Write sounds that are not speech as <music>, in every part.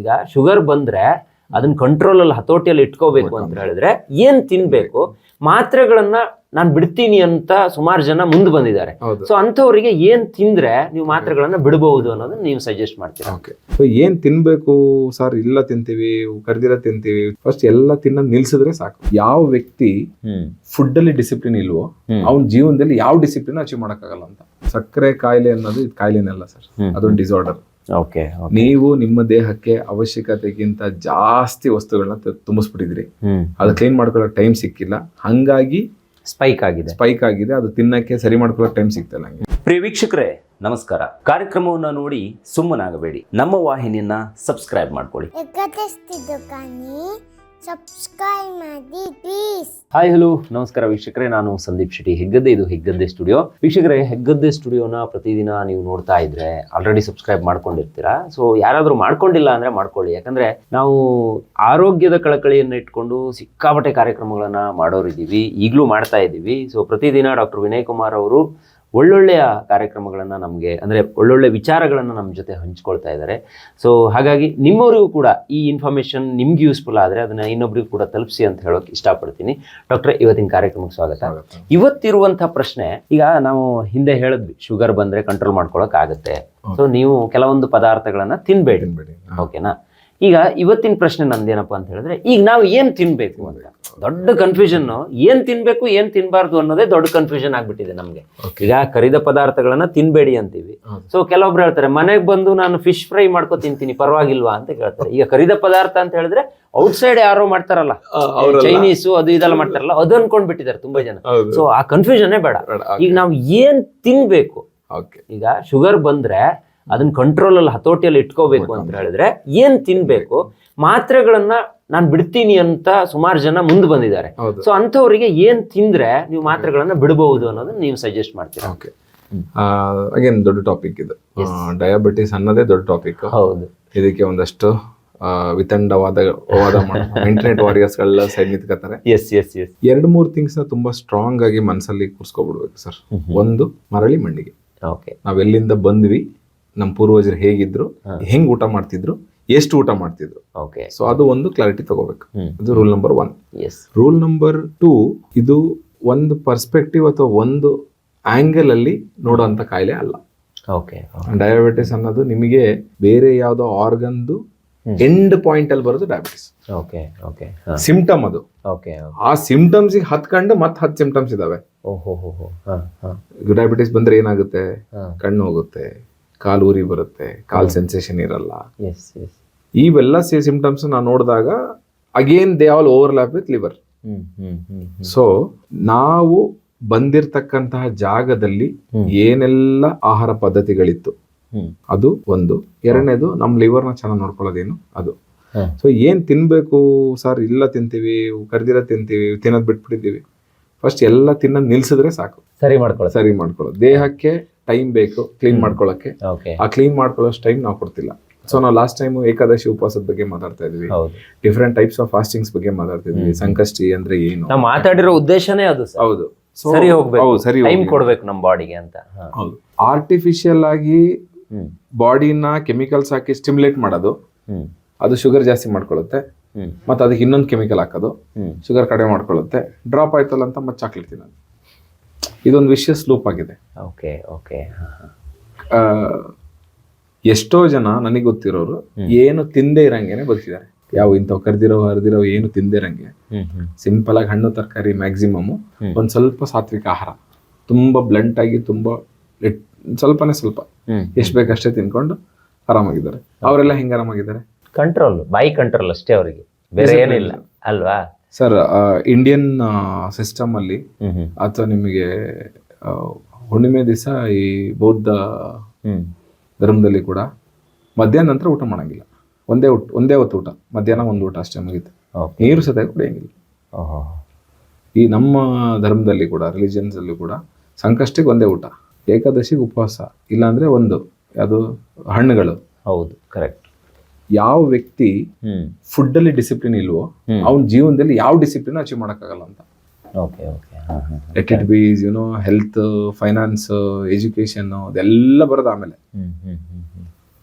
ಈಗ ಶುಗರ್ ಬಂದ್ರೆ ಅದನ್ನ ಕಂಟ್ರೋಲ್ ಅಲ್ಲಿ ಹತೋಟಿಯಲ್ಲಿ ಇಟ್ಕೋಬೇಕು ಅಂತ ಹೇಳಿದ್ರೆ ಏನ್ ತಿನ್ಬೇಕು? ಮಾತ್ರೆಗಳನ್ನ ನಾನು ಬಿಡ್ತೀನಿ ಅಂತ ಸುಮಾರು ಜನ ಮುಂದೆ ಬಂದಿದ್ದಾರೆ. ಸೊ ಅಂಥವ್ರಿಗೆ ಏನ್ ತಿಂದ್ರೆ ನೀವು ಮಾತ್ರೆಗಳನ್ನ ಬಿಡಬಹುದು ಅನ್ನೋದನ್ನ ನೀವು ಸಜೆಸ್ಟ್ ಮಾಡ್ತೀರಾ? ಓಕೆ ಸೊ ಏನ್ ತಿನ್ಬೇಕು? ಸರ್ ಇಲ್ಲ ತಿಂತೀವಿ ಕರ್ದಿರ ತಿಂತೀವಿ. ಫಸ್ಟ್ ಎಲ್ಲ ತಿನ್ನೋದು ನಿಲ್ಸಿದ್ರೆ ಸಾಕು. ಯಾವ ವ್ಯಕ್ತಿ ಫುಡ್ ಅಲ್ಲಿ ಡಿಸಿಪ್ಲಿನ್ ಇಲ್ವೋ ಅವನ ಜೀವನದಲ್ಲಿ ಯಾವ ಡಿಸಿಪ್ಲಿನ್ ಅಚೀವ್ ಮಾಡಕ್ಕಾಗಲ್ಲ ಅಂತ. ಸಕ್ಕರೆ ಕಾಯಿಲೆ ಅನ್ನೋದು ಇದು ಕಾಯಿಲೆನಲ್ಲ ಸರ್. ಅದೊಂದು ಡಿಸಾರ್ಡರ್ ಓಕೆ ನೀವು ನಿಮ್ಮ ದೇಹಕ್ಕೆ ಅವಶ್ಯಕತೆಗಿಂತ ಜಾಸ್ತಿ ವಸ್ತುಗಳನ್ನ ತುಂಬಿಸ್ಬಿಟ್ಟಿದ್ರಿ. ಅದು ಕ್ಲೀನ್ ಮಾಡ್ಕೊಳ್ಳೋ ಟೈಮ್ ಸಿಕ್ಕಿಲ್ಲ. ಹಂಗಾಗಿ ಸ್ಪೈಕ್ ಆಗಿದೆ. ಸ್ಪೈಕ್ ಆಗಿದೆ. ಅದು ತಿನ್ನಕ್ಕೆ ಸರಿ ಮಾಡ್ಕೊಳ್ಳೋ ಟೈಮ್ ಸಿಕ್ತಲ್ಲ ನಂಗೆ ಪ್ರಿಯ ವೀಕ್ಷಕರೇ ನಮಸ್ಕಾರ. ಕಾರ್ಯಕ್ರಮವನ್ನ ನೋಡಿ ಸುಮ್ಮನಾಗಬೇಡಿ. ನಮ್ಮ ವಾಹಿನಿಯನ್ನ ಸಬ್ಸ್ಕ್ರೈಬ್ ಮಾಡ್ಕೊಳ್ಳಿ. ಸಬ್ಸ್ಕ್ರೈಬ್ ಮಾಡಿ ಪ್ಲೀಸ್ ಹಾಯ್ ಹಲೋ ನಮಸ್ಕಾರ ವೀಕ್ಷಕರೇ, ನಾನು ಸಂದೀಪ್ ಶೆಟ್ಟಿ, ಹೆಗ್ಗದ್ದೆ ಇದು ಹೆಗ್ಗದ್ದೆ ಸ್ಟುಡಿಯೋ ವೀಕ್ಷಕರೇ, ಹೆಗ್ಗದ್ದೆ ಸ್ಟುಡಿಯೋನ ಪ್ರತಿದಿನ ನೀವು ನೋಡ್ತಾ ಇದ್ರೆ ಆಲ್ರೆಡಿ ಸಬ್ಸ್ಕ್ರೈಬ್ ಮಾಡ್ಕೊಂಡಿರ್ತೀರಾ? ಸೊ ಯಾರಾದರೂ ಮಾಡ್ಕೊಂಡಿಲ್ಲ ಅಂದ್ರೆ ಮಾಡ್ಕೊಳ್ಳಿ. ಯಾಕಂದ್ರೆ ನಾವು ಆರೋಗ್ಯದ ಕಳಕಳಿಯನ್ನು ಇಟ್ಕೊಂಡು ಸಿಕ್ಕಾಪಟ್ಟೆ ಕಾರ್ಯಕ್ರಮಗಳನ್ನ ಮಾಡೋರಿದ್ದೀವಿ, ಈಗಲೂ ಮಾಡ್ತಾ ಇದ್ದೀವಿ. ಸೊ ಪ್ರತಿದಿನ ಡಾಕ್ಟರ್ ವಿನಯ್ ಕುಮಾರ್ ಅವರು ಒಳ್ಳೊಳ್ಳೆಯ ಕಾರ್ಯಕ್ರಮಗಳನ್ನು ನಮಗೆ ಅಂದರೆ ಒಳ್ಳೊಳ್ಳೆ ವಿಚಾರಗಳನ್ನು ನಮ್ಮ ಜೊತೆ ಹಂಚ್ಕೊಳ್ತಾ ಇದ್ದಾರೆ ಸೊ ಹಾಗಾಗಿ ನಿಮ್ಮವರಿಗೂ ಕೂಡ ಈ ಇನ್ಫಾರ್ಮೇಷನ್ ನಿಮ್ಗೆ ಯೂಸ್ಫುಲ್ ಆದರೆ ಅದನ್ನು ಇನ್ನೊಬ್ರಿಗೂ ಕೂಡ ತಲುಪಿಸಿ ಅಂತ ಹೇಳೋಕೆ ಇಷ್ಟಪಡ್ತೀನಿ. ಡಾಕ್ಟ್ರೆ ಇವತ್ತಿನ ಕಾರ್ಯಕ್ರಮಕ್ಕೆ ಸ್ವಾಗತ. ಇವತ್ತಿರುವಂಥ ಪ್ರಶ್ನೆ ಈಗ ನಾವು ಹಿಂದೆ ಹೇಳಿದ್ವಿ ಶುಗರ್ ಬಂದರೆ ಕಂಟ್ರೋಲ್ ಮಾಡ್ಕೊಳಕ್ಕಾಗತ್ತೆ ಸೊ ನೀವು ಕೆಲವೊಂದು ಪದಾರ್ಥಗಳನ್ನು ತಿನ್ಬೇಡಿ. ಓಕೆನಾ ಈಗ ಇವತ್ತಿನ ಪ್ರಶ್ನೆ ನಂದೇನಪ್ಪ ಅಂತ ಹೇಳಿದ್ರೆ ಈಗ ನಾವು ಏನು ತಿನ್ಬೇಕು ಅಂತ? ದೊಡ್ಡ ಕನ್ಫ್ಯೂಷನ್ ಏನ್ ತಿನ್ಬೇಕು ಏನ್ ತಿನ್ಬಾರ್ದು ಅನ್ನೋದೇ ದೊಡ್ಡ ಕನ್ಫ್ಯೂಷನ್ ಆಗ್ಬಿಟ್ಟಿದೆ ನಮ್ಗೆ. ಈಗ ಕರಿದ ಪದಾರ್ಥಗಳನ್ನ ತಿನ್ಬೇಡಿ ಅಂತೀವಿ. ಸೊ ಕೆಲವೊಬ್ರು ಹೇಳ್ತಾರೆ ಮನೆಗೆ ಬಂದು ನಾನು ಫಿಶ್ ಫ್ರೈ ಮಾಡ್ಕೊ ತಿಂತೀನಿ ಪರವಾಗಿಲ್ವಾ ಅಂತ ಕೇಳ್ತಾರೆ. ಈಗ ಕರಿದ ಪದಾರ್ಥ ಅಂತ ಹೇಳಿದ್ರೆ ಔಟ್ಸೈಡ್ ಯಾರೋ ಮಾಡ್ತಾರಲ್ಲ. ಚೈನೀಸ್ ಅದು ಇದೆಲ್ಲ ಮಾಡ್ತಾರಲ್ಲ ಅದು ಅನ್ಕೊಂಡ್ ಬಿಟ್ಟಿದ್ದಾರೆ ತುಂಬಾ ಜನ. ಸೊ ಆ ಕನ್ಫ್ಯೂಷನ್ನೇ ಬೇಡ. ಈಗ ನಾವು ಏನ್ ತಿನ್ಬೇಕು ಈಗ ಶುಗರ್ ಬಂದ್ರೆ ಅದನ್ನ ಕಂಟ್ರೋಲ್ ಅಲ್ಲಿ ಹತೋಟಿಯಲ್ಲಿ ಇಟ್ಕೋಬೇಕು ಅಂತ ಹೇಳಿದ್ರೆ ಏನ್ ತಿನ್ಬೇಕು ಮಾತ್ರೆಗಳನ್ನ ನಾನು ಬಿಡ್ತೀನಿ ಅಂತ ಸುಮಾರು ಜನ ಮುಂದೆ ಬಂದಿದ್ದಾರೆ. ಸೊ ಅಂಥವ್ರಿಗೆ ಏನ್ ತಿಂದ್ರೆ ನೀವು ಮಾತ್ರೆಗಳನ್ನ ಬಿಡಬಹುದು ಅನ್ನೋದನ್ನ ನೀವು ಸಜೆಸ್ಟ್ ಮಾಡ್ತೀರಾ? ಓಕೆ ಅಗೇನ್ ದೊಡ್ಡ ಟಾಪಿಕ್ ಇದು. ಡಯಾಬಿಟಿಸ್ ಅನ್ನೋದೇ ದೊಡ್ಡ ಟಾಪಿಕ್ ಹೌದು. ಇದಕ್ಕೆ ಒಂದಷ್ಟು ವಿತಂಡವಾದ ವಾದ ಇಂಟರ್ನೆಟ್ ವಾರಿಯರ್ಸ್ಗಳೆಲ್ಲ ಸೈಡ್ ನಿಂತ್ಕೋತಾರೆ ಎಸ್ ಎಸ್ ಎಸ್ ಎರಡು ಮೂರು ಥಿಂಗ್ಸ್ನ ತುಂಬಾ ಸ್ಟ್ರಾಂಗ್ ಆಗಿ ಮನಸ್ಸಲ್ಲಿ ಕೂರ್ಸ್ಕೊಬಿಡ್ಬೇಕು ಸರ್ ಒಂದು ಮರಳಿ ಮಂಡಿಗೆ ಓಕೆ ನಾವೆಲ್ಲಿಂದ ಬಂದ್ವಿ ನಮ್ಮ ಪೂರ್ವಜರು ಹೇಗಿದ್ರು ಹೆಂಗ್ ಊಟ ಮಾಡ್ತಿದ್ರು ಎಷ್ಟು ಊಟ ಮಾಡ್ತಿದ್ರು. ಓಕೆ ಸೊ ಅದು ಒಂದು ಕ್ಲಾರಿಟಿ ತಗೋಬೇಕು. ಅದು rule number one yes rule number two ಇದು ಒಂದು ಪರ್ಸ್ಪೆಕ್ಟಿವ್ ಅಥವಾ ಒಂದು ಆಂಗಲ್ ಅಲ್ಲಿ ನೋಡುವಂತ ಕಾಯಿಲೆ ಅಲ್ಲ. ಓಕೆ ಡಯಾಬಿಟಿಸ್ ಅನ್ನೋದು ನಿಮಗೆ ಬೇರೆ ಯಾವ್ದೋ ಆರ್ಗನ್ದು ಎಂಡ್ ಪಾಯಿಂಟ್ ಅಲ್ಲಿ ಬರೋದು ಡಯಾಬಿಟಿಸ್ ಓಕೆ ಓಕೆ ಸಿಂಪ್ಟಮ್ ಅದು. ಓಕೆ ಆ ಸಿಂಪ್ಟಮ್ಸ್ ಹತ್ಕೊಂಡು ಮತ್ತೆ ಹತ್ತು ಸಿಂಪ್ಟಮ್ಸ್ ಇದಾವೆ. ಡಯಾಬಿಟಿಸ್ ಬಂದ್ರೆ ಏನಾಗುತ್ತೆ? ಕಣ್ಣು ಹೋಗುತ್ತೆ ಕಾಲು ಉರಿ ಬರುತ್ತೆ ಕಾಲ್ ಸೆನ್ಸೇಷನ್ ಇರಲ್ಲ. ಇವೆಲ್ಲ ಸಿಂಪ್ಟಮ್ಸ್ ನಾವು ನೋಡಿದಾಗ again they all overlap with liver so ನಾವು ಬಂದಿರತಕ್ಕಂತಹ ಜಾಗದಲ್ಲಿ ಏನೆಲ್ಲ ಆಹಾರ ಪದ್ಧತಿಗಳಿತ್ತು? ಅದು ಒಂದು. ಎರಡನೇದು ನಮ್ಮ ಲಿವರ್ನ ಚೆನ್ನಾಗಿ ನೋಡ್ಕೊಳ್ಳೋದೇನು? ಅದು. ಸೊ ಏನ್ ತಿನ್ಬೇಕು ಸರ್? ಇಲ್ಲ ತಿಂತೀವಿ ಕರ್ದಿರ ತಿಂತೀವಿ ತಿನ್ನೋದ್ ಬಿಟ್ಬಿಟ್ಟಿದ್ದೀವಿ. ಫಸ್ಟ್ ಎಲ್ಲ ತಿನ್ನ ನಿಲ್ಸಿದ್ರೆ ಸಾಕು. ಸರಿ ಮಾಡ್ಕೊಳ್ಳೋದು. ಸರಿ ಮಾಡ್ಕೊಳ್ಳೋದು. ದೇಹಕ್ಕೆ ಟೈಮ್ ಬೇಕು ಕ್ಲೀನ್ ಮಾಡ್ಕೊಳಕ್ಕೆ. ಆ ಕ್ಲೀನ್ ಮಾಡ್ಕೊಳ್ಳೋಷ್ಟು ಟೈಮ್ ನಾವು ಕೊಡ್ತಿಲ್ಲ. ಸೊ ನಾವು ಲಾಸ್ಟ್ ಟೈಮ್ ಏಕಾದಶಿ ಉಪವಾಸದ ಬಗ್ಗೆ ಮಾತಾಡ್ತಾ ಇದ್ವಿ. ಡಿಫ್ರೆಂಟ್ ಟೈಪ್ಸ್ ಆಫ್ ಫಾಸ್ಟಿಂಗ್ಸ್ ಬಗ್ಗೆ ಮಾತಾಡ್ತಾ ಇದ್ವಿ. ಸಂಕಷ್ಟಿ ಅಂದ್ರೆ ಏನು? ನಾವು ಮಾತಾಡಿರೋ ಉದ್ದೇಶನೇ ಅದು ಹೌದು. ಸರಿ ಹೋಗ್ಬೇಕು. ಸರಿ ಟೈಮ್. ಕೊಡ್ಬೇಕು ನಮ್ಮ ಬಾಡಿಗೆ ಅಂತ. ಹೌದು. ಆರ್ಟಿಫಿಷಿಯಲ್ ಆಗಿ ಬಾಡಿನ ಕೆಮಿಕಲ್ಸ್ ಹಾಕಿ ಸ್ಟಿಮ್ಯುಲೇಟ್ ಮಾಡೋದು ಅದು ಶುಗರ್ ಜಾಸ್ತಿ ಮಾಡ್ಕೊಳ್ಳುತ್ತೆ. ಮತ್ತೆ ಅದಕ್ಕೆ ಇನ್ನೊಂದು ಕೆಮಿಕಲ್ ಹಾಕೋದು ಶುಗರ್ ಕಡಿಮೆ ಮಾಡ್ಕೊಳ್ಳುತ್ತೆ. ಡ್ರಾಪ್ ಆಯ್ತಲ್ಲ ಅಂತ ಮತ್ತೆ ಚಾಕ್ಲೇಟ್ ತಿನ್ನೋದು. ಇದೊಂದು ವಿಷಯಸ್ ಲೂಪ್ ಆಗಿದೆ. ಓಕೆ ಓಕೆ ಎಷ್ಟೋ ಜನ ನನಗೆ ಗೊತ್ತಿರೋರು ಏನು ತಿಂದೇ ಇರಂಗೇನೆ ಬದುಕಿದ್ದಾರೆ ಯಾವ ಇಂಥವು ಕರ್ದಿರೋ ಹರಿದಿರೋ ಏನು ತಿಂದೇ ಇರಂಗೆ. ಸಿಂಪಲ್ ಆಗಿ ಹಣ್ಣು ತರಕಾರಿ ಮ್ಯಾಕ್ಸಿಮಮ್. ಒಂದ್ ಸ್ವಲ್ಪ ಸಾತ್ವಿಕ ಆಹಾರ. ತುಂಬಾ ಬ್ಲಂಟ್ ಆಗಿ ತುಂಬಾ ಸ್ವಲ್ಪನೇ ಸ್ವಲ್ಪ. ಎಷ್ಟು ಬೇಕಷ್ಟೇ ತಿನ್ಕೊಂಡು ಆರಾಮಾಗಿದ್ದಾರೆ. ಅವರೆಲ್ಲ ಹೆಂಗ್ ಆರಾಮಾಗಿದ್ದಾರೆ? ಕಂಟ್ರೋಲ್ ಬೈ ಕಂಟ್ರೋಲ್ ಅಷ್ಟೇ ಅವರಿಗೆ. ಬೇರೆ ಏನಿಲ್ಲ ಅಲ್ವಾ? ಸರ್ ಇಂಡಿಯನ್ ಸಿಸ್ಟಮ್ ಅಲ್ಲಿ ಅಥವಾ ನಿಮಗೆ ಹುಣ್ಣಿಮೆ ದಿವಸ ಈ ಬೌದ್ಧ ಧರ್ಮದಲ್ಲಿ ಕೂಡ ಮಧ್ಯಾಹ್ನ ನಂತರ ಊಟ ಮಾಡಂಗಿಲ್ಲ. ಒಂದೇ ಊಟ ಒಂದೇ ಹೊತ್ತು ಊಟ. ಮಧ್ಯಾಹ್ನ ಒಂದು ಊಟ ಅಷ್ಟೇ ಮುಗಿತು. ನೀರು ಸದ್ಯ ಕುಡಿಯಂಗಿಲ್ಲ ಈ ನಮ್ಮ ಧರ್ಮದಲ್ಲಿ ಕೂಡ ರಿಲಿಜನ್ಸ್ ಅಲ್ಲಿ ಕೂಡ ಸಂಕಷ್ಟಿಗೆ ಒಂದೇ ಊಟ. ಏಕಾದಶಿಗೆ ಉಪವಾಸ ಇಲ್ಲಾಂದ್ರೆ ಒಂದು ಅದು ಹಣ್ಣುಗಳು. ಹೌದು ಕರೆಕ್ಟ್ ಯಾವ ವ್ಯಕ್ತಿ ಫುಡ್ ಅಲ್ಲಿ ಡಿಸಿಪ್ಲಿನ್ ಇಲ್ವೋ ಅವ್ನ ಜೀವನದಲ್ಲಿ ಯಾವ ಡಿಸಿಪ್ಲಿನ್ ಅಚೀವ್ ಮಾಡೋಕ್ಕಾಗಲ್ಲ ಅಂತ. Let it be's you know health finance education ಅದೆಲ್ಲ ಬರೋದು ಆಮೇಲೆ.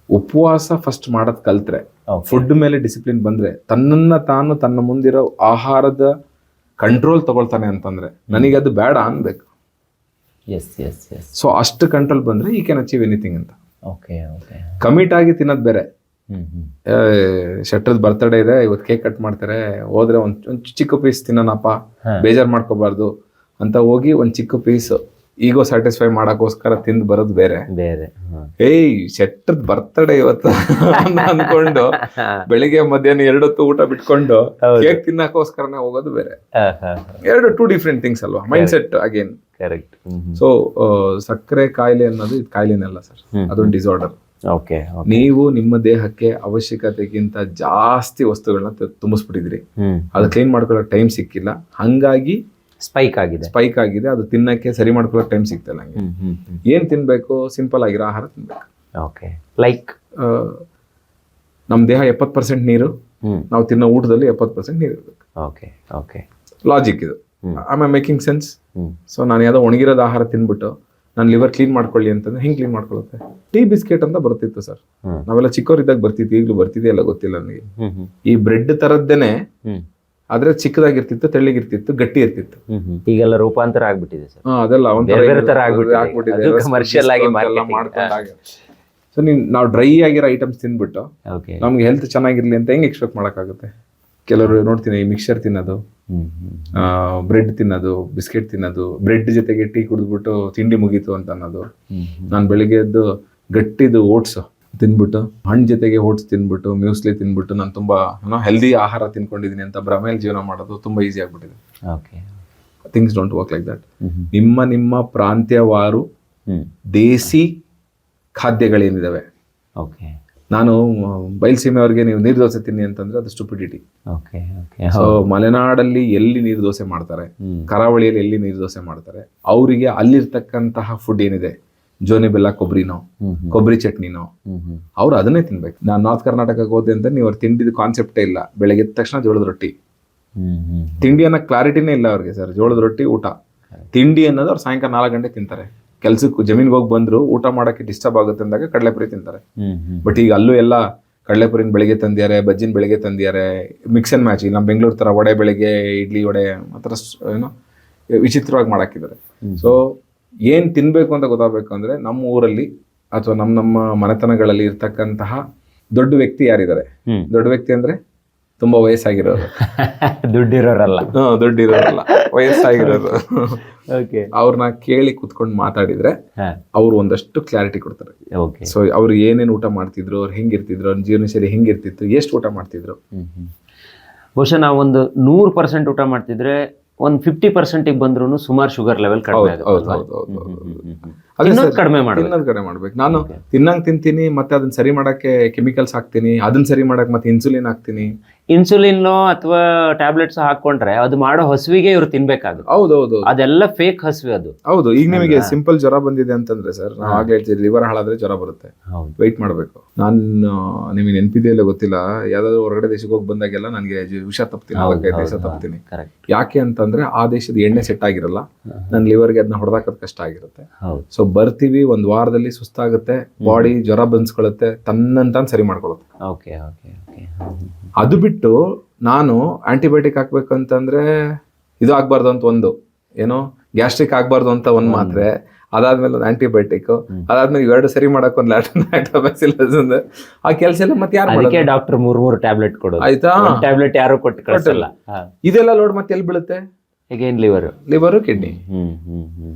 ಉಪವಾಸ ಫಸ್ಟ್ ಮಾಡೋದ್ ಕಲ್ತ್ರೆ ಫುಡ್ ಮೇಲೆ ಡಿಸಿಪ್ಲಿನ್ ಬಂದ್ರೆ ತನ್ನನ್ನ ತಾನು ತನ್ನ ಮುಂದಿರೋ ಆಹಾರದ ಕಂಟ್ರೋಲ್ ತಗೊಳ್ತಾನೆ ಅಂತಂದ್ರೆ ನನಗೆ ಅದು ಬೇಡ ಅನ್ಬೇಕು. ಎಸ್ ಎಸ್ ಎಸ್ ಸೊ ಅಷ್ಟು ಕಂಟ್ರೋಲ್ ಬಂದ್ರೆ ಈ ಕ್ಯಾನ್ ಅಚೀವ್ ಎನಿಥಿಂಗ್ ಅಂತ. ಓಕೆ ಓಕೆ ಕಮಿಟ್ ಆಗಿ ತಿನ್ನೋದು ಬೇರೆ. ಶೆಟ್ರದ ಬರ್ತ್ಡೇ ಇದೆ ಇವತ್ತು ಕೇಕ್ ಕಟ್ ಮಾಡ್ತಾರೆ. ಹೋದ್ರೆ ಒಂದ್ ಒಂದ್ ಚಿಕ್ಕ ಪೀಸ್ ತಿನ್ನೋಣಪ್ಪ ಹಾ. ಬೇಜಾರ್ ಮಾಡ್ಕೋಬಾರ್ದು ಅಂತ ಹೋಗಿ ಒಂದ್ ಚಿಕ್ಕ ಪೀಸ್ ಈಗೋ ಸ್ಯಾಟಿಸ್ಫೈ ಮಾಡಕ್ಕೋಸ್ಕರ ತಿಂದು ಬರೋದು ಬೇರೆ. ಬೇರೆ. ಏಯ್ ಶೆಟ್ಟದ್ ಬರ್ತ್ಡೇ ಇವತ್ತು ಅನ್ಕೊಂಡು ಬೆಳಿಗ್ಗೆ ಮಧ್ಯಾಹ್ನ ಎರಡೊತ್ತು ಊಟ ಬಿಟ್ಕೊಂಡು ಕೇಕ್ ತಿನ್ನಕ್ಕೋಸ್ಕರನೇ ಹೋಗೋದು ಬೇರೆ. ಎರಡು ಟೂ ಡಿಫ್ರೆಂಟ್ ಥಿಂಗ್ಸ್ ಅಲ್ವಾ? Mindset again correct. ಸೊ ಸಕ್ಕರೆ ಕಾಯಿಲೆ ಅನ್ನೋದು ಇದು ಕಾಯಿಲೆನಲ್ಲ ಸರ್. ಅದೊಂದು ಡಿಸಾರ್ಡರ್ ಓಕೆ. ನೀವು ನಿಮ್ಮ ದೇಹಕ್ಕೆ ಅವಶ್ಯಕತೆಗಿಂತ ಜಾಸ್ತಿ ವಸ್ತುಗಳನ್ನ ತುಂಬಿಸ್ಬಿಟ್ಟಿದ್ರಿ ಅದು ಕ್ಲೀನ್ ಮಾಡ್ಕೊಳ್ಳೋಕೆ ಟೈಮ್ ಸಿಕ್ಕಿಲ್ಲ. ಹಂಗಾಗಿ ಸ್ಪೈಕ್ ಆಗಿದೆ. ಸ್ಪೈಕ್ ಆಗಿದೆ. ಅದು ತಿನ್ನಕ್ಕೆ ಸರಿ ಮಾಡ್ಕೊಳ್ಳೋ ಟೈಮ್ ಸಿಗ್ತಿಲ್ಲ ಹಂಗೆ. ಏನು ತಿನ್ಬೇಕು? ಸಿಂಪಲ್ ಆಗಿರೋ ಆಹಾರ ತಿನ್ಬೇಕು. ಓಕೆ ಲೈಕ್ ನಮ್ಮ ದೇಹ ಎಪ್ಪತ್ತು ಪರ್ಸೆಂಟ್ ನೀರು. ನಾವು ತಿನ್ನೋ ಊಟದಲ್ಲಿ ಎಪ್ಪತ್ತು ಪರ್ಸೆಂಟ್ ನೀರು ಇರಬೇಕು. ಓಕೆ ಓಕೆ ಲಾಜಿಕ್ ಇದು. ಐ ಮೇಕಿಂಗ್ ಸೆನ್ಸ್ ಸೊ ನಾನು ಯಾವುದೋ ಒಣಗಿರೋದು ಆಹಾರ ತಿನ್ಬಿಟ್ಟು ನಾನು ಲಿವರ್ ಕ್ಲೀನ್ ಮಾಡ್ಕೊಳ್ಳಿ ಅಂತಂದ್ರೆ ಹೆಂಗೆ ಕ್ಲೀನ್ ಮಾಡ್ಕೊಳ್ಳುತ್ತೆ? ಟೀ ಬಿಸ್ಕೆಟ್ ಅಂತ ಬರ್ತಿತ್ತು ಸರ್ ನಾವೆಲ್ಲ ಚಿಕ್ಕವರಿದ್ದಾಗ ಬರ್ತಿತ್ತು ಈಗಲೂ ಬರ್ತಿದೆಯಲ್ಲ ಗೊತ್ತಿಲ್ಲ ನನಗೆ. ಈ ಬ್ರೆಡ್ ತರದ್ದೇನೆ ಆದ್ರೆ ಚಿಕ್ಕದಾಗಿರ್ತಿತ್ತು ತೆಳ್ಳಗಿರ್ತಿತ್ತು ಗಟ್ಟಿ ಇರ್ತಿತ್ತು. ಈಗೆಲ್ಲ ರೂಪಾಂತರ ಆಗ್ಬಿಟ್ಟಿದೆ ಸರ್ ಅದೆಲ್ಲ ರಸ್ಕು, ಆಗಿ. ಸೊ ನೀನ್ ನಾವು ಡ್ರೈ ಆಗಿರೋ ಐಟಮ್ಸ್ ತಿಂದ್ಬಿಟ್ಟು ಓಕೆ ನಮ್ಗೆ ಹೆಲ್ತ್ ಚೆನ್ನಾಗಿರ್ಲಿ ಅಂತ ಹೆಂಗ್ ಎಕ್ಸ್ಪೆಕ್ಟ್ ಮಾಡಕ್ಕಾಗುತ್ತೆ? ಕೆಲವರು ನೋಡ್ತೀನಿ ಈ ಮಿಕ್ಸರ್ ತಿನ್ನೋದು ಬ್ರೆಡ್ ತಿನ್ನೋದು ಬಿಸ್ಕೆಟ್ ತಿನ್ನೋದು ಬ್ರೆಡ್ ಜೊತೆಗೆ ಟೀ ಕುಡಿದ್ಬಿಟ್ಟು ತಿಂಡಿ ಮುಗೀತು ಅಂತ ಅನ್ನೋದು. ನಾನು ಬೆಳಿಗ್ಗೆ ಎದ್ದು ಗಟ್ಟಿದು ಓಟ್ಸ್. ತಿನ್ಬಿಟ್ಟು ಹಣ್ಣು ಜೊತೆಗೆ ಓಟ್ಸ್ ತಿನ್ಬಿಟ್ಟು ಮ್ಯೂಸ್ಲಿ ತಿನ್ಬಿಟ್ಟು ನಾನು ತುಂಬ ಏನೋ ಹೆಲ್ದಿ ಆಹಾರ ತಿನ್ಕೊಂಡಿದ್ದೀನಿ ಅಂತ ಭ್ರಮೇಲಿ ಜೀವನ ಮಾಡೋದು ತುಂಬ ಈಸಿ ಆಗ್ಬಿಟ್ಟಿದೆ. Okay. Things don't work like that ನಿಮ್ಮ ನಿಮ್ಮ ಪ್ರಾಂತ್ಯವಾರು ದೇಸಿ ಖಾದ್ಯಗಳೇನಿದ್ದಾವೆ ಓಕೆ. ನಾನು ಬಯಲುಸೀಮೆಯವ್ರಿಗೆ ನೀವು ನೀರು ದೋಸೆ ತಿನ್ನಿ ಅಂತಂದ್ರೆ ಅದು ಸ್ಟುಪಿಡಿಟಿ ಓಕೆ ಓಕೆ ಸೊ ಮಲೆನಾಡಲ್ಲಿ ಎಲ್ಲಿ ನೀರು ದೋಸೆ ಮಾಡ್ತಾರೆ ಕರಾವಳಿಯಲ್ಲಿ ಎಲ್ಲಿ ನೀರು ದೋಸೆ ಮಾಡ್ತಾರೆ ಅವರಿಗೆ ಅಲ್ಲಿರ್ತಕ್ಕಂತಹ ಫುಡ್ ಏನಿದೆ? ಜೋನಿ ಬೆಲ್ಲ ಕೊಬ್ಬರಿನೋ ಕೊಬ್ಬರಿ ಚಟ್ನಿನೋ ಅವ್ರು ಅದನ್ನೇ ತಿನ್ಬೇಕು. ನಾನು ನಾರ್ತ್ ಕರ್ನಾಟಕಕ್ಕೆ ಹೋದೆ ಅಂತ ನೀವು ಅವ್ರು ತಿಂಡಿದ ಕಾನ್ಸೆಪ್ಟೇ ಇಲ್ಲ. ಬೆಳಗ್ಗೆ ಎದ್ದ ತಕ್ಷಣ ಜೋಳದ ರೊಟ್ಟಿ. ತಿಂಡಿ ಅನ್ನೋ ಕ್ಲಾರಿಟಿನೇ ಇಲ್ಲ ಅವ್ರಿಗೆ ಸರ್. ಜೋಳದ ರೊಟ್ಟಿ ಊಟ. ತಿಂಡಿ ಅನ್ನೋದು ಅವ್ರು ಸಾಯಂಕಾಲ ನಾಲ್ಕು ಗಂಟೆ ತಿಂತಾರೆ. ಕೆಲ್ಸಕ್ಕೆ ಜಮೀನ್ಗೆ ಹೋಗಿ ಬಂದ್ರು ಊಟ ಮಾಡೋಕ್ಕೆ ಡಿಸ್ಟರ್ಬ್ ಆಗುತ್ತೆ ಅಂದಾಗ ಕಡಲೆಪುರಿ ತಿಂತಾರೆ. ಬಟ್ ಈಗ ಅಲ್ಲೂ ಎಲ್ಲ ಕಡಲೆಪುರಿನ ಬೆಳಿಗ್ಗೆ ತಂದಿದ್ದಾರೆ ಬಜ್ಜಿನ ಬೆಳಿಗ್ಗೆ ತಂದಿದ್ದಾರೆ ಮಿಕ್ಸ್ ಅಂಡ್ ಮ್ಯಾಚ್ ಇಲ್ಲಿ ನಮ್ಮ ಬೆಂಗಳೂರು ಥರ ವಡೆ ಬೆಳಿಗ್ಗೆ ಇಡ್ಲಿ ವಡೆ ಆ ಥರ ಏನೋ ವಿಚಿತ್ರವಾಗಿ ಮಾಡಾಕಿದ್ದಾರೆ. ಸೊ ಏನು ತಿನ್ಬೇಕು ಅಂತ ಗೊತ್ತಾಗಬೇಕು ಅಂದ್ರೆ ನಮ್ಮ ಊರಲ್ಲಿ ಅಥವಾ ನಮ್ಮ ನಮ್ಮ ಮನೆತನಗಳಲ್ಲಿ ಇರ್ತಕ್ಕಂತಹ ದೊಡ್ಡ ವ್ಯಕ್ತಿ ಯಾರಿದ್ದಾರೆ? ದೊಡ್ಡ ವ್ಯಕ್ತಿ ಅಂದ್ರೆ ತುಂಬಾ ವಯಸ್ಸಾಗಿರೋರು. <laughs> ದುಡ್ಡಿರೋರಲ್ಲ. ಹ್ಮ್ ದುಡ್ಡಿರೋರಲ್ಲ. ವಯಸ್ಸಾಗಿರೋರು. <laughs> ಓಕೆ ಅವ್ರನ್ನ ಕೇಳಿ ಕುತ್ಕೊಂಡು ಮಾತಾಡಿದ್ರೆ ಅವ್ರು ಒಂದಷ್ಟು ಕ್ಲಾರಿಟಿ ಕೊಡ್ತಾರೆ. ಓಕೆ ಸೊ ಅವ್ರು ಏನೇನು ಊಟ ಮಾಡ್ತಿದ್ರು ಅವ್ರು ಹೆಂಗಿರ್ತಿದ್ರು ಅವ್ರ ಜೀವನ ಶೈಲಿ ಹೆಂಗಿರ್ತಿತ್ತು ಎಷ್ಟು ಊಟ ಮಾಡ್ತಿದ್ರು. ಬಹುಶಃ ನಾವು ಒಂದು ನೂರು ಪರ್ಸೆಂಟ್ ಊಟ ಮಾಡ್ತಿದ್ರೆ ಒಂದು ಫಿಫ್ಟಿ ಪರ್ಸೆಂಟಿಗೆ ಬಂದ್ರು ಸುಮಾರು ಶುಗರ್ ಲೆವೆಲ್ ಕಡಿಮೆ ಆಗುತ್ತೆ ತಿನ್ನೋದ್ ಕಡಿಮೆ ಮಾಡ್ಬೇಕು. ಕಡಿಮೆ ಮಾಡ್ಬೇಕು. ನಾನು ತಿನ್ನಂಗ್ ತಿಂತೀನಿ ಮತ್ತೆ ಅದನ್ನ ಸರಿ ಮಾಡಕ್ಕೆ ಕೆಮಿಕಲ್ಸ್ ಹಾಕ್ತೀನಿ ಅದನ್ನ ಸರಿ ಮಾಡಕ್ ಮತ್ತೆ ಇನ್ಸುಲಿನ್ ಹಾಕ್ತೀನಿ. ಇನ್ಸುಲಿನ್ ಅಥವಾ ಟ್ಯಾಬ್ಲೆಟ್ಸ್ ಹಾಕೊಂಡ್ರೆ ಅದು ಮಾಡೋ ಹಸುವಿಗೆ ಇವ್ರು ತಿನ್ಬೇಕಾಗುತ್ತೆ. ಹೌದೌದು. ಅದೆಲ್ಲ ಫೇಕ್ ಹಸುವೆ ಅದು. ಹೌದು ಈಗ ನಿಮಗೆ ಸಿಂಪಲ್ ಜ್ವರ ಬಂದಿದೆ ಅಂತಂದ್ರೆ ಸರ್ ನಾವು ಆಗ್ಲೇ ಹೇಳ್ತೀವಿ ಲಿವರ್ ಹಾಳಾದ್ರೆ ಜ್ವರ ಬರುತ್ತೆ. ವೆಯ್ಟ್ ಮಾಡಬೇಕು. ನಾನು ನಿಮಗೆ ನೆನಪಿದೆಯಲ್ಲ ಗೊತ್ತಿಲ್ಲ ಯಾವ್ದಾದ್ರು ಹೊರಗಡೆ ದೇಶಕ್ಕೆ ಹೋಗಿ ಬಂದಾಗೆಲ್ಲ ನನಗೆ ವಿಷ ತಪ್ತೀನಿ ದೇಶ ನಾಲ್ಕೈದು ದಿವಸ ತಪ್ತೀನಿ. ಯಾಕೆ ಅಂತಂದ್ರೆ ಆ ದೇಶದ ಎಣ್ಣೆ ಸೆಟ್ ಆಗಿರಲ್ಲ ನನ್ನ ಲಿವರ್ಗೆ ಅದನ್ನ ಹೊಡೆದಾಕದ್ ಕಷ್ಟ ಆಗಿರುತ್ತೆ. ಸೊ ಬರ್ತೀವಿ ಒಂದ್ ವಾರದಲ್ಲಿ ಸುಸ್ತಾಗುತ್ತೆ ಬಾಡಿ ಜ್ವರ ಬಂದ್ಸ್ಕೊಳುತ್ತೆ ತನ್ನಂತಾನು ಸರಿ ಮಾಡ್ಕೊಳುತ್ತೆ ಓಕೆ ಓಕೆ ಅದು ಬಿಟ್ಟು ನಾನು ಆಂಟಿಬಯೋಟಿಕ್ ಹಾಕ್ಬೇಕಂತಂದ್ರೆ ಇದು ಆಗ್ಬಾರ್ದು ಅಂತ ಒಂದು ಏನೋ ಗ್ಯಾಸ್ಟ್ರಿಕ್ ಆಗ್ಬಾರ್ದು ಅಂತ ಒಂದು ಮಾತ್ರೆ ಅದಾದ್ಮೇಲೆ ಒಂದು ಆಂಟಿಬಯೋಟಿಕ್ ಅದಾದ್ಮೇಲೆ ಎರಡು ಸರಿ ಮಾಡಕ್ ಒಂದು ಲ್ಯಾಟೋಬ್ಯಾಸಿಲಸ್ ಅಂದ್ರೆ ಆ ಕೆಲಸ ಎಲ್ಲ ಮತ್ತೆ ಯಾರು ಅದಕ್ಕೆ ಡಾಕ್ಟರ್ ಮೂರ್ ಮೂರು ಟ್ಯಾಬ್ಲೆಟ್ ಕೊಡೋದು. ಆಯ್ತಾ? ಟ್ಯಾಬ್ಲೆಟ್ ಯಾರು ಕೊಟ್ಟು ಕಳಿಸಲ್ಲ. ಇದೆಲ್ಲ ಲೋಡ್ ಮತ್ತೆ ಎಲ್ಲಿ ಬೀಳುತ್ತೆ? ಹೇಗೇನ್ ಲಿವರ್ ಲಿವರು ಕಿಡ್ನಿ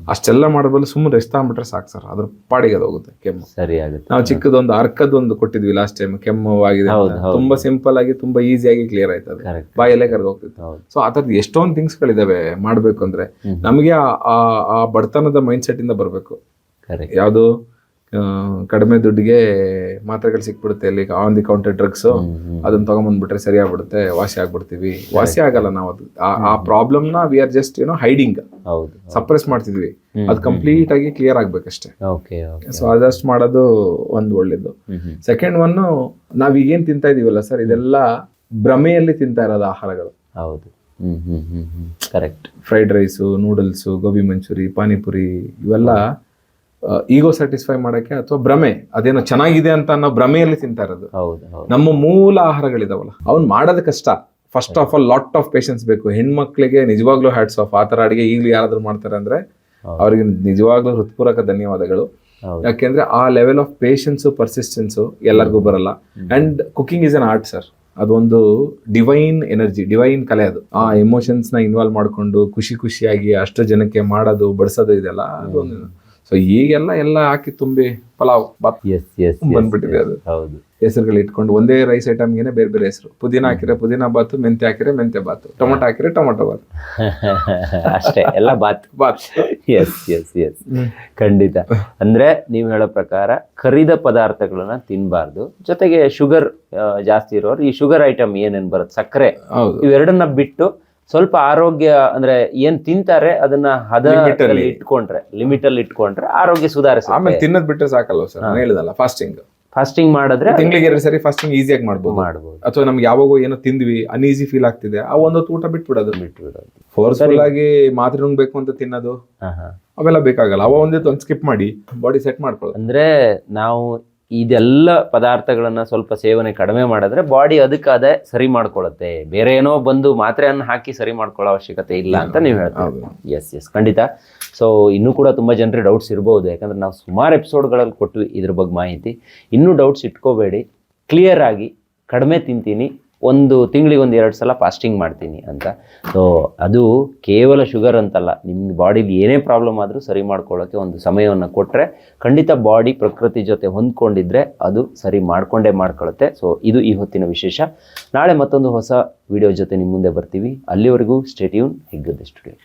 ಅಷ್ಟೆಲ್ಲ ಮಾಡಬಲ್ಲ ಸುಮ್ಮನೆ ರೆಸ್ಟ್ ತಗೊಂಡ್ಬಿಟ್ರೆ ಸಾಕು ಸರ್ ಅದ್ರ ಪಾಡಿಗೆ ಅದು ಹೋಗುತ್ತೆ ಕೆಮ್ಮು. ಸರಿ ಆಗುತ್ತೆ. ನಾವು ಚಿಕ್ಕದೊಂದು ಅರ್ಕದೊಂದು ಕೊಟ್ಟಿದ್ವಿ ಲಾಸ್ಟ್ ಟೈಮ್ ಕೆಮ್ಮು ಆಗಿದೆ. ತುಂಬಾ ಸಿಂಪಲ್ ಆಗಿ ತುಂಬಾ ಈಸಿಯಾಗಿ ಕ್ಲಿಯರ್ ಆಯ್ತು ಅದು. ಕರೆಕ್ಟ್ ಬಾಯಲ್ಲೇ ಕರೆದು ಹೋಗ್ತಿತ್ತು. ಸೊ ಆ ಥರದ್ದು ಎಷ್ಟೊಂದು ಥಿಂಗ್ಸ್ಗಳಿದಾವೆ ಮಾಡಬೇಕು ಅಂದ್ರೆ. ನಮಗೆ ಆ- ಆ- ಆ ಬಡತನದ ಮೈಂಡ್ ಸೆಟ್ ಇಂದ ಬರಬೇಕು. ಯಾವುದು? ಕಡಿಮೆ ದುಡ್ಡಿಗೆ ಮಾತ್ರೆಗಳು ಸಿಕ್ಬಿಡುತ್ತೆ. ಅಲ್ಲಿ ಆನ್ ದಿ ಕೌಂಟರ್ ಡ್ರಗ್ಸ್ ಅದನ್ನ ತಗೊಂಬಂದ್ಬಿಟ್ರೆ ಸರಿ ಆಗ್ಬಿಡುತ್ತೆ ವಾಸಿ ಆಗ್ಬಿಡ್ತೀವಿ. ವಾಸಿ ಆಗಲ್ಲ ನಾವು ಅದು. ಆ- ಪ್ರಾಬ್ಲಮ್ನ ವಿ ಆರ್ ಜಸ್ಟ್ ಏನೋ ಹೈಡಿಂಗ್ ಹೌದು ಸಪ್ರೆಸ್ ಮಾಡ್ತಿದ್ವಿ. ಅದು ಕಂಪ್ಲೀಟ್ ಆಗಿ ಕ್ಲಿಯರ್ ಆಗ್ಬೇಕಷ್ಟೇ. ಸೊ ಅದಷ್ಟು ಮಾಡೋದು ಒಂದು ಒಳ್ಳೇದು. ಸೆಕೆಂಡ್ ಒನ್ ನಾವ್ ಈಗೇನ್ ತಿಂತಾ ಇದೀವಲ್ಲ ಸರ್ ಇದೆಲ್ಲ ಭ್ರಮೆಯಲ್ಲಿ ತಿಂತಾ ಇರೋದು ಆಹಾರಗಳು. ಹೌದು. Correct fried rice noodles gobi manchurian panipuri ಇವೆಲ್ಲ ಈಗೋ ಸ್ಯಾಟಿಸ್ಫೈ ಮಾಡಕ್ಕೆ ಅಥವಾ ಭ್ರಮೆ ಅದೇನೋ ಚೆನ್ನಾಗಿದೆ ಅಂತ ಅನ್ನೋ ಭ್ರಮೆಯಲ್ಲಿ ತಿಂತಾ ಇರೋದು. ನಮ್ಮ ಮೂಲ ಆಹಾರಗಳಿದಾವಲ್ಲ ಅವ್ನು ಮಾಡೋದು ಕಷ್ಟ. First of all lot of patience ಬೇಕು. ಹೆಣ್ಮಕ್ಳಿಗೆ ನಿಜವಾಗ್ಲೂ ಹ್ಯಾಟ್ಸ್ ಆಫ್ ಆ ಥರ ಅಡಿಗೆ ಈಗಲೂ ಯಾರಾದರೂ ಮಾಡ್ತಾರೆ ಅಂದರೆ. ಅವ್ರಿಗೆ ನಿಜವಾಗ್ಲೂ ಹೃತ್ಪೂರ್ವಕ ಧನ್ಯವಾದಗಳು. ಯಾಕೆಂದ್ರೆ ಆ ಲೆವೆಲ್ ಆಫ್ ಪೇಷನ್ಸು ಪರ್ಸಿಸ್ಟೆನ್ಸ್ ಎಲ್ಲರಿಗೂ ಬರಲ್ಲ. And cooking is an art sir ಅದೊಂದು ಡಿವೈನ್ ಎನರ್ಜಿ ಡಿವೈನ್ ಕಲೆ ಅದು. ಆ ಎಮೋಷನ್ಸ್ನ ಇನ್ವಾಲ್ವ್ ಮಾಡ್ಕೊಂಡು ಖುಷಿ ಖುಷಿಯಾಗಿ ಅಷ್ಟು ಜನಕ್ಕೆ ಮಾಡೋದು ಬಡಿಸೋದು ಇದೆಲ್ಲ ಅದೊಂದು ಸೊ ಈಗೆಲ್ಲ ಎಲ್ಲ ಹಾಕಿ ತುಂಬಿ ಪಲಾವ್ ಬಾತ್ ಬಂದ್ಬಿಟ್ಟಿದೆ ಅದು. ಹೌದು. ಹೆಸರುಗಳು ಇಟ್ಕೊಂಡು ಒಂದೇ ರೈಸ್ ಐಟಮ್ಗೆ ಬೇರೆ ಬೇರೆ ಹೆಸರು. ಪುದೀನ ಹಾಕಿದ್ರೆ ಪುದೀನ ಬಾತು ಮೆಂತೆ ಹಾಕಿದ್ರೆ ಮೆಂತೆ ಬಾತು. ಟೊಮೊಟೊ ಹಾಕಿದ್ರೆ ಟೊಮೊಟೊ ಬಾತು. <laughs> ಅಷ್ಟೇ ಎಲ್ಲ bath. Bath. Yes yes yes ಖಂಡಿತ. ಅಂದ್ರೆ ನೀವು ಹೇಳೋ ಪ್ರಕಾರ ಕರಿದ ಪದಾರ್ಥಗಳನ್ನ ತಿನ್ಬಾರ್ದು. ಜೊತೆಗೆ ಶುಗರ್ ಜಾಸ್ತಿ ಇರೋರು ಈ ಶುಗರ್ ಐಟಮ್ ಏನೇನು ಬರುತ್ತೆ? ಸಕ್ಕರೆ. ಹೌದು. ಇವೆರಡನ್ನ ಬಿಟ್ಟು ಸ್ವಲ್ಪ ಆರೋಗ್ಯ ಅಂದ್ರೆ ಏನ್ ತಿಂತಾರೆ ಅದನ್ನ ಹದ Limit ಅಲ್ಲಿ. ಇಟ್ಕೊಂಡ್ರೆ ಲಿಮಿಟ್ ಅಲ್ಲಿ ಇಟ್ಕೊಂಡ್ರೆ ಆರೋಗ್ಯ ಆಮೇಲೆ ಸುಧಾರಿಸುತ್ತೆ ತಿನ್ನೋದ್ ಬಿಟ್ರೆ ಸಾಕಲ್ವ ಸರ್ ನಾನು ಹೇಳಿದಲ್ಲ ಫಾಸ್ಟಿಂಗ್ ಫಾಸ್ಟಿಂಗ್ ಮಾಡಿದ್ರೆ ತಿಂಗಳಿಗೆ ಎರಡು ಸರಿ ಫಾಸ್ಟಿಂಗ್ ಈಸಿಯಾಗಿ ಮಾಡ್ಬೋದು. ಮಾಡ್ಬೋದು. ಅಥವಾ ನಮ್ಗೆ ಯಾವಾಗೋ ಏನೋ ತಿಂದ್ವಿ ಅನ್ಈಸಿ ಫೀಲ್ ಆಗ್ತಿದೆ ಆ ಒಂದೊತ್ತು ಊಟ ಬಿಟ್ಬಿಡೋದು. ಬಿಟ್ಬಿಡೋದು. ಫೋರ್ಸ್ಫುಲ್ ಆಗಿ ಮಾತ್ರೆ ನುಂಗ್ಬೇಕು ಅಂತ ತಿನ್ನೋದು ಅವೆಲ್ಲ ಬೇಕಾಗಲ್ಲ ಅವ ಒಂದೇ ಒಂದು ಸ್ಕಿಪ್ ಮಾಡಿ ಬಾಡಿ ಸೆಟ್ ಮಾಡ್ಕೊಳ್ಳೋದು. ಅಂದ್ರೆ ನಾವು ಇದೆಲ್ಲ ಪದಾರ್ಥಗಳನ್ನು ಸ್ವಲ್ಪ ಸೇವನೆ ಕಡಿಮೆ ಮಾಡಿದ್ರೆ ಬಾಡಿ ಅದಕ್ಕಾದೆ ಸರಿ ಮಾಡ್ಕೊಳ್ಳುತ್ತೆ. ಬೇರೆ ಏನೋ ಬಂದು ಮಾತ್ರೆಯನ್ನು ಹಾಕಿ ಸರಿ ಮಾಡ್ಕೊಳ್ಳೋ ಅವಶ್ಯಕತೆ ಇಲ್ಲ ಅಂತ ನೀವು ಹೇಳ್ತೀವಿ ಎಸ್ ಎಸ್ ಖಂಡಿತ. ಸೊ ಇನ್ನೂ ಕೂಡ ತುಂಬ ಜನರಿಗೆ ಡೌಟ್ಸ್ ಇರ್ಬೋದು. ಯಾಕಂದ್ರೆ ನಾವು ಸುಮಾರು ಎಪಿಸೋಡ್ಗಳಲ್ಲಿ ಕೊಟ್ವಿ ಇದ್ರ ಬಗ್ಗೆ ಮಾಹಿತಿ. ಇನ್ನೂ ಡೌಟ್ಸ್ ಇಟ್ಕೋಬೇಡಿ. ಕ್ಲಿಯರ್ ಆಗಿ ಕಡಿಮೆ ತಿಂತೀನಿ. ಒಂದು ತಿಂಗಳಿಗೆ ಒಂದು ಎರಡು ಸಲ ಫಾಸ್ಟಿಂಗ್ ಮಾಡ್ತೀನಿ ಅಂತ. ಸೊ ಅದು ಕೇವಲ ಶುಗರ್ ಅಂತಲ್ಲ. ನಿಮ್ಮ ಬಾಡಿಲಿ ಏನೇ ಪ್ರಾಬ್ಲಮ್ ಆದರೂ ಸರಿ ಮಾಡ್ಕೊಳ್ಳೋಕ್ಕೆ ಒಂದು ಸಮಯವನ್ನು ಕೊಟ್ಟರೆ ಖಂಡಿತ ಬಾಡಿ ಪ್ರಕೃತಿ ಜೊತೆ ಹೊಂದ್ಕೊಂಡಿದ್ರೆ ಅದು ಸರಿ ಮಾಡಿಕೊಂಡೇ ಮಾಡ್ಕೊಳ್ಳುತ್ತೆ ಸೊ ಇದು ಈ ಹೊತ್ತಿನ ವಿಶೇಷ. ನಾಳೆ ಮತ್ತೊಂದು ಹೊಸ ವಿಡಿಯೋ ಜೊತೆ ನಿಮ್ಮ ಮುಂದೆ ಬರ್ತೀವಿ. ಅಲ್ಲಿವರೆಗೂ ಸ್ಟೇಟ್ಯೂನ್ ಹೆಗ್ಗದ್ದೆ ಸ್ಟುಡಿಯೋ